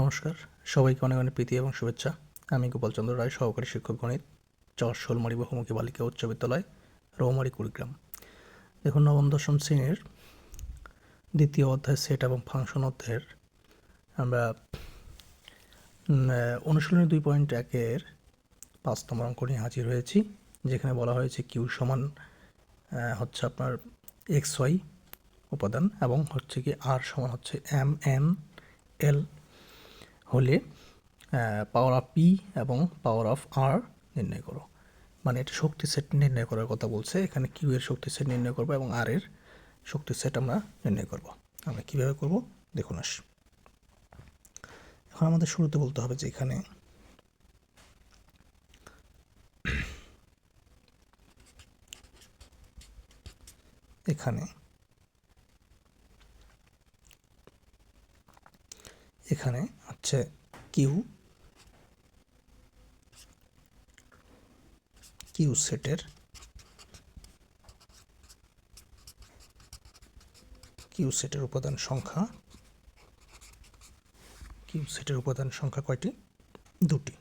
নমস্কার। সবাইকে অনেক অনেক প্রীতি এবং শুভেচ্ছা। আমি গোপালচন্দ্র রায়, সহকারী শিক্ষক গণিত, চর শোলমারি বহুমুখী বালিকা উচ্চ বিদ্যালয়, রৌমারি কুড়িগ্রাম। দেখুন, নবম, দশম শ্রেণির দ্বিতীয় অধ্যায় সেট এবং ফাংশন অধ্যায়ের আমরা অনুশীলনী দুই পয়েন্ট একের পাঁচ নম্বর অঙ্ক নিয়ে হাজির হয়েছি, যেখানে বলা হয়েছে কিউ সমান হচ্ছে আপনার এক্স ওয়াই উপাদান এবং হচ্ছে কি আর সমান হচ্ছে এম এন এল হলে পাওয়ার অফ পি এবং পাওয়ার অফ আর নির্ণয় করো। মানে এটা শক্তি সেট নির্ণয় করার কথা বলছে। এখানে কিউ এর শক্তি সেট নির্ণয় করব এবং আর এর শক্তি সেট আমরা নির্ণয় করব। আমরা কীভাবে করব? দেখুন আস। এখন আমাদের শুরুতে বলতে হবে যে এখানে এখানে এখানে হচ্ছে কিউ। কিউ সেটের। কিউ সেটের উপাদান সংখ্যা। কিউ সেটের উপাদান সংখ্যা কয়টি? দুটি।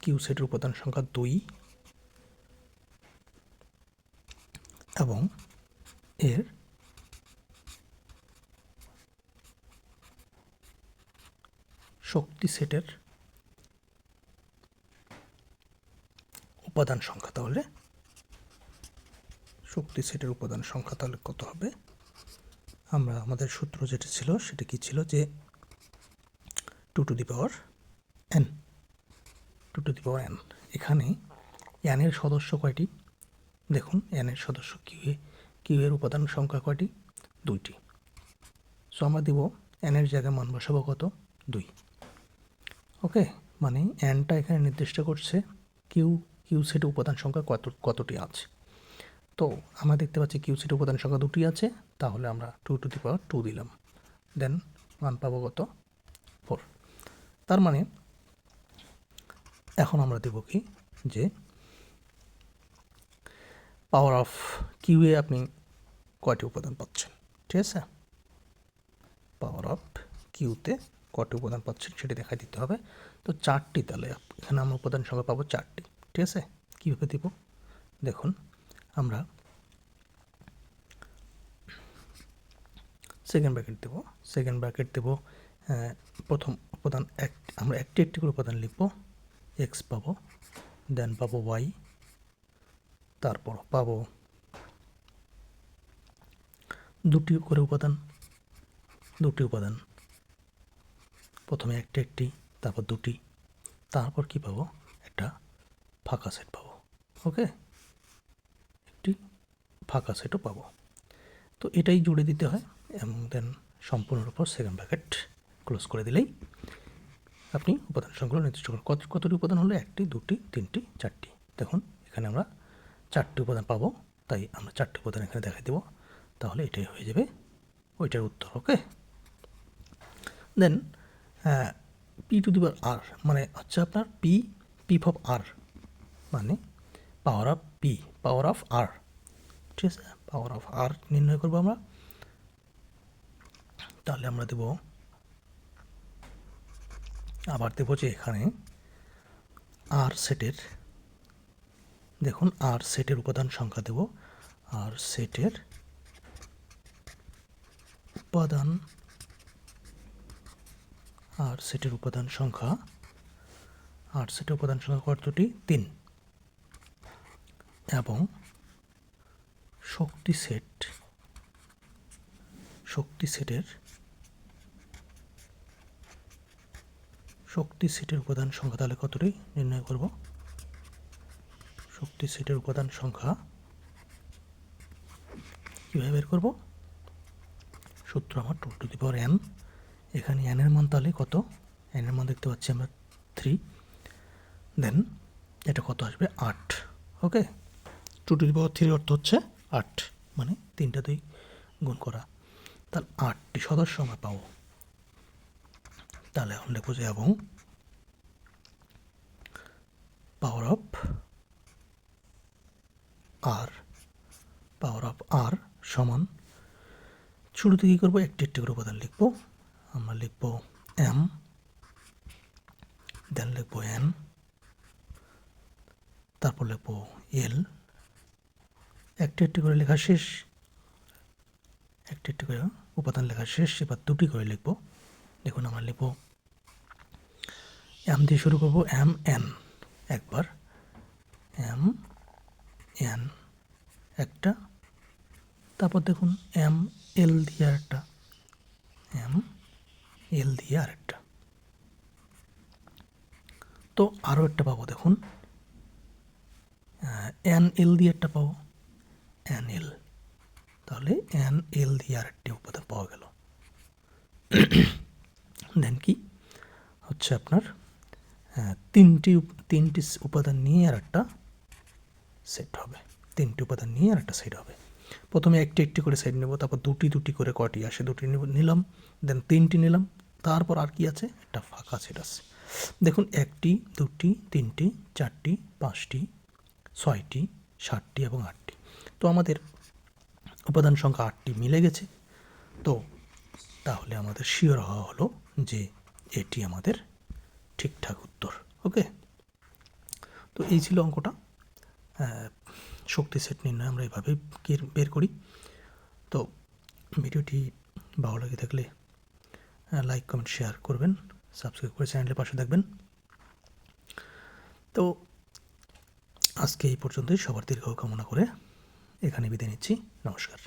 কিউ সেটের উপাদান সংখ্যা দুই। এবং এর শক্তি সেটের উপাদান সংখ্যা তাহলে। শক্তি সেটের উপাদান সংখ্যা তাহলে কত হবে? আমরা, আমাদের সূত্র যেটা ছিল, সেটা কি ছিল যে two to the power n two to the power n এখানে এনের সদস্য কয়টি? দেখুন এনের সদস্য কিউ কিউ এর উপাদান সংখ্যা কয়টি? দুইটি। সো আমরা দিব এনের জায়গায় মান বসাবো কত? দুই। ওকে মানে এনটা এখানে নির্দিষ্ট করছে কিউ কিউ সেট উপাদান সংখ্যা কত, কতটি আছে? তো আমরা দেখতে পাচ্ছি কিউ সেট উপাদান সংখ্যা দুটি আছে, তাহলে আমরা two to the power two দিলাম। দেন মান পাবো কত? ফোর তার মানে এখন আমরা দেব কি? যে পাওয়ার অফ কিউ এ আপনি কয়টি উপাদান পাচ্ছেন? ঠিক আছে? পাওয়ার অফ কিউতে কটি উপাদান পাচ্ছেন সেটি দেখাই দিতে হবে। তো চারটি তাহলে, এখানে আমরা উপাদান সংখ্যা পাবো চারটি। ঠিক আছে? কীভাবে দিব? দেখুন, আমরা সেকেন্ড ব্র্যাকেট দেব। সেকেন্ড ব্র্যাকেট দেব প্রথম উপাদান এক, আমরা একটি একটি করে উপাদান লিখব। এক্স পাবো দেন পাবো ওয়াই তারপর পাবো দুটি করে উপাদান, দুটি উপাদান। প্রথমে একটি একটি, তারপর দুটি, তারপর কি পাবো? একটা ফাঁকা সেট পাবো, ওকে? একটি ফাঁকা সেটও পাবো। তো এটাই জুড়ে দিতে হয় এবং দেন সম্পূর্ণের উপর সেকেন্ড প্যাকেট ক্লোজ করে দিলেই আপনি উপাদান সংখ্যাগুলো নির্দিষ্ট করুন। কত, কতটি উপাদান হলো? একটি, দুটি, তিনটি, চারটি। দেখুন, এখানে আমরা চারটি উপাদান পাবো, তাই আমরা চারটি উপাদান এখানে দেখাই দেবো। তাহলে এটাই হয়ে যাবে ওইটার উত্তর, ওকে? দেন পি টু দিবার আর মানে হচ্ছে আপনার পি পি অফ আর মানে power of P power of R ঠিক আছে? পাওয়ার অফ আর নির্ণয় করব আমরা। তাহলে আমরা দেব, আবার দেবো যে এখানে আর সেটের দেখুন আর সেটের উপাদান সংখ্যা দেব। আর সেটের উপাদান আর সেটের উপাদান সংখ্যা, আর সেটের উপাদান সংখ্যা কতটি? তিন। এবং শক্তি সেট, শক্তি সেটের শক্তি সেটের উপাদান সংখ্যা তাহলে কতটি? নির্ণয় করব। শক্তি সেটের উপাদান সংখ্যা কীভাবে বের করব? সূত্র আমার two to the power n এখানে এনের মান তাহলে কত? এনের মান দেখতে পাচ্ছি আমরা থ্রি দেন এটা কত আসবে? আট। Okay two to power three অর্থ হচ্ছে আট। মানে তিনটাতেই গুণ করা। তাহলে আটটি সদস্য আমরা পাবো। তাহলে এখন লিখব যে এবং পাওয়ার অফ আর পাওয়ার অফ আর সমান। শুরুতে কী করব? একটি একটি করে উপাদান লিখব। আমরা লিখব এম দেন লিখব এন তারপর লিখব এল একটি একটি করে লেখা শেষ, একটি একটি করে উপাদান লেখা শেষ, এবার দুটি করে লিখব। দেখুন আমরা লিখব এম দিয়ে শুরু করব এম এন একবার এম এন একটা, তারপর দেখুন এম এল দিয়ে আরেকটা এম এল দিয়ে আরেকটা তো আরও একটা পাবো দেখুন। এন এল দিয়ে একটা পাবো। এন এল তাহলে এন এল দিয়ে আরেকটি উপাদান পাওয়া গেল। দেন কি? হচ্ছে আপনার তিনটি তিনটি উপাদান নিয়ে আর একটা সেট হবে। তিনটি উপাদান নিয়ে আর একটা সেট হবে। প্রথমে একটি একটি করে সেট নেব, তারপর দুটি দুটি করে কটি আসে দুটি নিলাম দেন তিনটি নিলাম। তারপর আর কি আছে? একটা ফাঁকা সেট আছে। দেখুন, একটি, দুটি, তিনটি, চারটি, পাঁচটি, ছয়টি, সাতটি এবং আটটি। তো আমাদের উপাদান সংখ্যা আটটি মিলে গেছে। তো তাহলে আমাদের শিওর হওয়া হলো যে এটি আমাদের ঠিকঠাক উত্তর ওকে তো এই ছিল অঙ্কটা। শক্তি সেট নির্ণয় আমরা এইভাবে কের- বের করি। তো ভিডিওটি ভালো লাগে থাকলে লাইক কমেন্ট শেয়ার করবেন সাবস্ক্রাইব করে চ্যানেলের পাশে থাকবেন। তো আজকে এই পর্যন্তই, সবার দীর্ঘ কামনা করে এখানে বিদায় নিচ্ছি, নমস্কার।